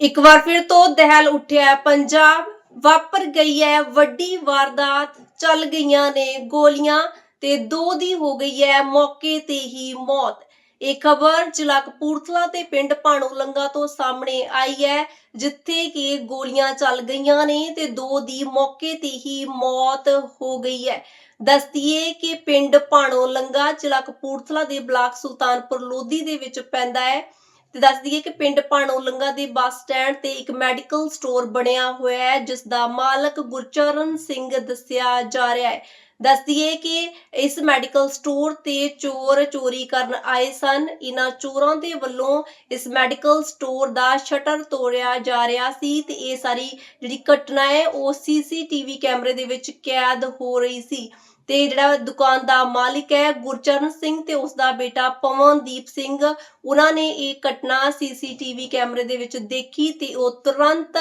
ਇੱਕ ਵਾਰ ਫਿਰ ਤੋਂ ਦਹਿਲ ਉੱਠਿਆ ਪੰਜਾਬ ਵਾਪਰ ਗਈ ਹੈ। ਵੱਡੀ ਵਾਰਦਾਤ ਚੱਲ ਗਈਆਂ ਨੇ ਗੋਲੀਆਂ ਤੇ ਦੋ ਦੀ ਹੋ ਗਈ ਹੈ। ਮੌਕੇ ਤੇ ਹੀ ਮੌਤ। ਇਹ ਖਬਰ ਜ਼ਿਲ੍ਹਾ ਕਪੂਰਥਲਾ ਤੇ ਪਿੰਡ ਭਾਣੂ ਲੰਗਾ ਤੋਂ ਸਾਹਮਣੇ ਆਈ ਹੈ, ਜਿੱਥੇ ਕਿ ਗੋਲੀਆਂ ਚੱਲ ਗਈਆਂ ਨੇ ਤੇ ਦੋ ਦੀ ਮੌਕੇ ਤੇ ਹੀ ਮੌਤ ਹੋ ਗਈ ਹੈ। ਦੱਸਦੀਏ ਕਿ ਪਿੰਡ ਭਾਣੋ ਲੰਗਾ ਜ਼ਿਲ੍ਹਾ ਕਪੂਰਥਲਾ ਦੇ ਬਲਾਕ ਸੁਲਤਾਨਪੁਰ ਲੋਧੀ ਦੇ ਵਿੱਚ ਪੈਂਦਾ ਹੈ। ਤੇ ਦੱਸ ਦਈਏ ਕਿ ਪਿੰਡ ਭਾਣੋ ਦੇ ਬੱਸ ਸਟੈਂਡ ਤੇ ਇੱਕ ਮੈਡੀਕਲ ਸਟੋਰ ਬਣਿਆ ਹੋਇਆ ਹੈ, ਜਿਸ ਦਾ ਮਾਲਕ ਗੁਰਚਰਨ ਸਿੰਘ ਦੱਸਿਆ ਜਾ ਰਿਹਾ ਹੈ। ਦੱਸ ਦਈਏ ਕਿ ਇਸ ਮੈਡੀਕਲ ਸਟੋਰ ਤੇ ਚੋਰ ਚੋਰੀ ਕਰਨ ਆਏ ਸਨ। ਇਹਨਾਂ ਚੋਰਾਂ ਦੇ ਵੱਲੋਂ ਇਸ ਮੈਡੀਕਲ ਸਟੋਰ ਦਾ ਸ਼ਟਰ ਤੋੜਿਆ ਜਾ ਰਿਹਾ ਸੀ ਤੇ ਇਹ ਸਾਰੀ ਜਿਹੜੀ ਘਟਨਾ ਹੈ, ਉਹ ਸੀਸੀਟੀਵੀ ਕੈਮਰੇ ਦੇ ਵਿੱਚ ਕੈਦ ਹੋ ਰਹੀ ਸੀ। ਤੇ ਜਿਹੜਾ ਦੁਕਾਨ ਦਾ ਮਾਲਿਕ ਹੈ ਗੁਰਚਰਨ ਸਿੰਘ ਤੇ ਉਸ ਦਾ ਬੇਟਾ ਪਵਨਦੀਪ ਸਿੰਘ, ਉਹਨਾਂ ਨੇ ਇਹ ਘਟਨਾ ਸੀਸੀਟੀਵੀ ਕੈਮਰੇ ਦੇ ਵਿੱਚ ਦੇਖੀ ਤੇ ਉਹ ਤੁਰੰਤ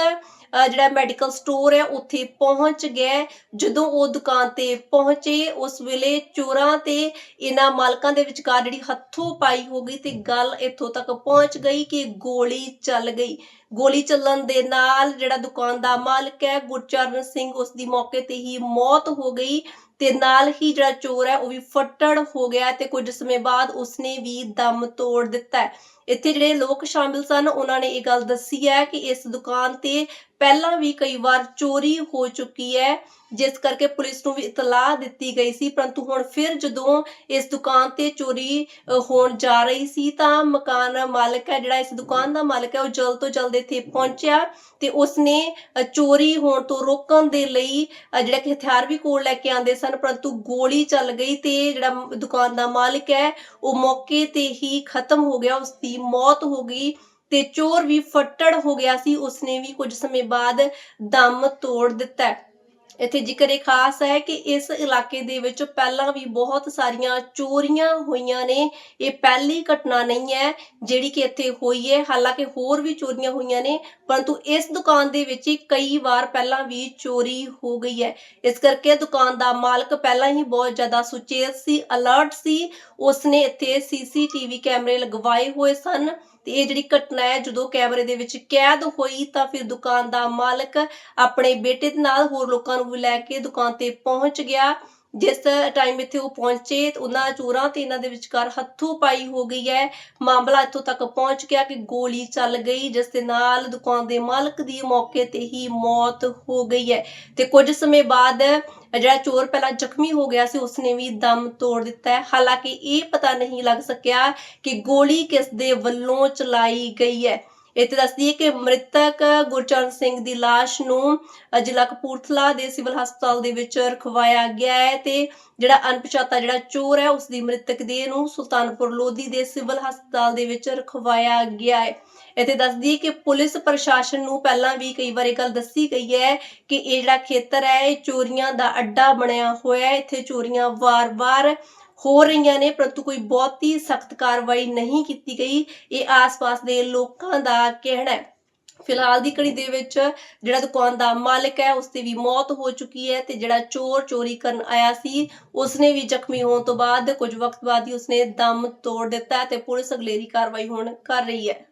ਜਿਹੜਾ ਮੈਡੀਕਲ ਸਟੋਰ ਹੈ ਉੱਥੇ ਪਹੁੰਚ ਗਏ। ਜਦੋਂ ਉਹ ਦੁਕਾਨ ਤੇ ਪਹੁੰਚੇ, ਉਸ ਵੇਲੇ ਚੋਰਾਂ ਤੇ ਇਹਨਾਂ ਮਾਲਕਾਂ ਦੇ ਵਿਚਕਾਰ ਜਿਹੜੀ ਹੱਥੋਂ ਪਾਈ ਹੋ ਗਈ ਤੇ ਗੱਲ ਇੱਥੋਂ ਤੱਕ ਪਹੁੰਚ ਗਈ ਕਿ ਗੋਲੀ ਚੱਲ ਗਈ। ਗੋਲੀ ਚੱਲਣ ਦੇ ਨਾਲ ਜਿਹੜਾ ਦੁਕਾਨ ਦਾ ਮਾਲਕ ਹੈ ਗੁਰਚਰਨ ਸਿੰਘ, ਉਸ ਦੀ ਮੌਕੇ ਤੇ ਹੀ ਮੌਤ ਹੋ ਗਈ। ਤੇ ਨਾਲ ਹੀ ਜਿਹੜਾ ਚੋਰ ਹੈ, ਉਹ ਵੀ ਫੱਟੜ ਹੋ ਗਿਆ ਤੇ ਕੁਝ ਸਮੇਂ ਬਾਅਦ ਉਸਨੇ ਵੀ ਦਮ ਤੋੜ ਦਿੱਤਾ ਹੈ। ਇੱਥੇ ਜਿਹੜੇ ਲੋਕ ਸ਼ਾਮਿਲ ਸਨ, ਉਹਨਾਂ ਨੇ ਇਹ ਗੱਲ ਦੱਸੀ ਹੈ ਕਿ ਇਸ ਦੁਕਾਨ ਤੇ ਪਹਿਲਾਂ ਵੀ ਕਈ ਵਾਰ ਚੋਰੀ ਹੋ ਚੁੱਕੀ ਹੈ, ਜਿਸ ਕਰਕੇ ਪੁਲਿਸ ਨੂੰ ਵੀ ਇਤਲਾਹ ਦਿੱਤੀ ਗਈ ਸੀ। ਪਰੰਤੂ ਹੁਣ ਫਿਰ ਜਦੋਂ ਇਸ ਦੁਕਾਨ ਤੇ ਚੋਰੀ ਹੋਣ ਜਾ ਰਹੀ ਸੀ, ਤਾਂ ਮਕਾਨ ਮਾਲਕ ਹੈ, ਜਿਹੜਾ ਇਸ ਦੁਕਾਨ ਦਾ ਮਾਲਕ ਹੈ, ਉਹ ਜਲਦ ਤੋਂ ਜਲਦ ਇੱਥੇ ਪਹੁੰਚਿਆ ਤੇ ਉਸਨੇ ਚੋਰੀ ਹੋਣ ਤੋਂ ਰੋਕਣ ਦੇ ਲਈ ਜਿਹੜਾ ਕਿ ਹਥਿਆਰ ਵੀ ਕੋਲ ਲੈ ਕੇ ਆਂਦੇ ਸਨ, ਪਰੰਤੂ ਗੋਲੀ ਚੱਲ ਗਈ ਤੇ ਜਿਹੜਾ ਦੁਕਾਨ ਦਾ ਮਾਲਕ ਹੈ, ਉਹ ਮੌਕੇ ਤੇ ਹੀ ਖਤਮ ਹੋ ਗਿਆ। ਉਸ ਦੀ ਮੌਤ ਹੋ ਗਈ। ਤੇ ਚੋਰ ਵੀ ਫੱਟੜ ਹੋ ਗਿਆ ਸੀ, ਉਸਨੇ ਵੀ ਕੁਝ ਸਮੇਂ ਬਾਅਦ ਦਮ ਤੋੜ ਦਿੱਤਾ ਇੱਥੇ ਜ਼ਿਕਰ ਇਹ ਖਾਸ ਹੈ ਕਿ ਇਸ ਇਲਾਕੇ ਦੇ ਵਿੱਚ ਪਹਿਲਾਂ ਵੀ ਬਹੁਤ ਸਾਰੀਆਂ ਚੋਰੀਆਂ ਹੋਈਆਂ ਨੇ। ਇਹ ਪਹਿਲੀ ਘਟਨਾ ਨਹੀਂ ਹੈ ਜਿਹੜੀ ਕਿ ਇੱਥੇ ਹੋਈ ਹੈ। ਹਾਲਾਂਕਿ ਹੋਰ ਵੀ ਚੋਰੀਆਂ ਹੋਈਆਂ ਨੇ, ਪਰੰਤੂ ਇਸ ਦੁਕਾਨ ਦੇ ਵਿੱਚ ਕਈ ਵਾਰ ਪਹਿਲਾਂ ਵੀ ਚੋਰੀ ਹੋ ਗਈ ਹੈ। ਇਸ ਕਰਕੇ ਦੁਕਾਨ ਦਾ ਮਾਲਕ ਪਹਿਲਾਂ ਹੀ ਬਹੁਤ ਜ਼ਿਆਦਾ ਸੁਚੇਤ ਸੀ, ਅਲਰਟ ਸੀ। ਉਸਨੇ ਇੱਥੇ ਸੀਸੀਟੀਵੀ ਕੈਮਰੇ ਲਗਵਾਏ ਹੋਏ ਸਨ ਤੇ ਇਹ ਜਿਹੜੀ ਘਟਨਾ ਹੈ, ਜਦੋਂ ਕੈਮਰੇ ਦੇ ਵਿੱਚ ਕੈਦ ਹੋਈ ਤਾਂ ਫਿਰ ਦੁਕਾਨ ਦਾ ਮਾਲਕ ਆਪਣੇ ਬੇਟੇ ਦੇ ਨਾਲ ਹੋਰ ਲੋਕਾਂ ਨੂੰ ਵੀ ਲੈ ਕੇ ਦੁਕਾਨ ਤੇ ਪਹੁੰਚ ਗਿਆ। ਜਿਸ ਟਾਈਮ ਇੱਥੇ ਉਹ ਪਹੁੰਚੇ ਉਹਨਾਂ ਚੋਰਾਂ ਤੇ ਇਹਨਾਂ ਦੇ ਵਿਚਕਾਰ ਹੱਥੋਂ ਪਾਈ ਹੋ ਗਈ ਹੈ। ਮਾਮਲਾ ਇੱਥੋਂ ਤੱਕ ਪਹੁੰਚ ਗਿਆ ਕਿ ਗੋਲੀ ਚੱਲ ਗਈ, ਜਿਸ ਦੇ ਨਾਲ ਦੁਕਾਨ ਦੇ ਮਾਲਕ ਦੀ ਮੌਕੇ ਤੇ ਹੀ ਮੌਤ ਹੋ ਗਈ ਹੈ। ਤੇ ਕੁਝ ਸਮੇਂ ਬਾਅਦ ਜਿਹੜਾ ਚੋਰ ਪਹਿਲਾਂ ਜ਼ਖਮੀ ਹੋ ਗਿਆ ਸੀ, ਉਸਨੇ ਵੀ ਦਮ ਤੋੜ ਦਿੱਤਾ ਹੈ। ਹਾਲਾਂਕਿ ਇਹ ਪਤਾ ਨਹੀਂ ਲੱਗ ਸਕਿਆ ਕਿ ਗੋਲੀ ਕਿਸ ਦੇ ਵੱਲੋਂ ਚਲਾਈ ਗਈ ਹੈ। ਇੱਥੇ ਦੱਸਦੀ ਹੈ ਕਿ ਮ੍ਰਿਤਕ ਗੁਰਚਰਨ ਸਿੰਘ ਦੀ ਲਾਸ਼ ਨੂੰ ਜ਼ਿਲ੍ਹਾ ਕਪੂਰਥਲਾ ਦੇ ਸਿਵਲ ਹਸਪਤਾਲ ਦੇ ਵਿੱਚ ਰਖਵਾਇਆ ਗਿਆ ਹੈ ਤੇ ਜਿਹੜਾ ਅਣਪਛਾਤਾ ਜਿਹੜਾ ਚੋਰ ਹੈ, ਉਸ ਦੀ ਮ੍ਰਿਤਕ ਦੇਹ ਨੂੰ ਸੁਲਤਾਨਪੁਰ ਲੋਧੀ ਦੇ ਸਿਵਲ ਹਸਪਤਾਲ ਦੇ ਵਿੱਚ ਰਖਵਾਇਆ ਗਿਆ ਹੈ। ਇੱਥੇ ਦੱਸਦੀ ਹੈ ਕਿ ਪੁਲਿਸ ਪ੍ਰਸ਼ਾਸਨ ਨੂੰ ਪਹਿਲਾਂ ਵੀ ਕਈ ਵਾਰ ਇਹ ਗੱਲ ਦੱਸੀ ਗਈ ਹੈ ਕਿ ਇਹ ਜਿਹੜਾ ਖੇਤਰ ਹੈ, ਇਹ ਚੋਰੀਆਂ ਦਾ ਅੱਡਾ ਬਣਿਆ ਹੋਇਆ ਹੈ। ਇੱਥੇ ਚੋਰੀਆਂ ਵਾਰ-ਵਾਰ ਹੋ ਰਹੀਆਂ ਨੇ, ਪਰੰਤੂ ਕੋਈ ਬਹੁਤੀ ਸਖਤ ਕਾਰਵਾਈ ਨਹੀਂ ਕੀਤੀ ਗਈ। ਇਹ ਆਸ-ਪਾਸ ਦੇ ਲੋਕਾਂ ਦਾ ਕਹਿਣਾ ਹੈ। ਫਿਲਹਾਲ ਦੀ ਘੜੀ ਦੇ ਵਿੱਚ ਜਿਹੜਾ ਦੁਕਾਨ ਦਾ ਮਾਲਕ ਹੈ, ਉਸ ਦੀ ਵੀ ਮੌਤ ਹੋ ਚੁੱਕੀ ਹੈ ਤੇ ਜਿਹੜਾ ਚੋਰ ਚੋਰੀ ਕਰਨ ਆਇਆ ਸੀ, ਉਸਨੇ ਵੀ ਜ਼ਖਮੀ ਹੋਣ ਤੋਂ ਬਾਅਦ ਕੁਝ ਵਕਤ ਬਾਅਦ ਹੀ ਉਸਨੇ ਦਮ ਤੋੜ ਦਿੱਤਾ ਤੇ ਪੁਲਿਸ ਅਗਲੇਰੀ ਕਾਰਵਾਈ ਹੁਣ ਕਰ ਰਹੀ ਹੈ।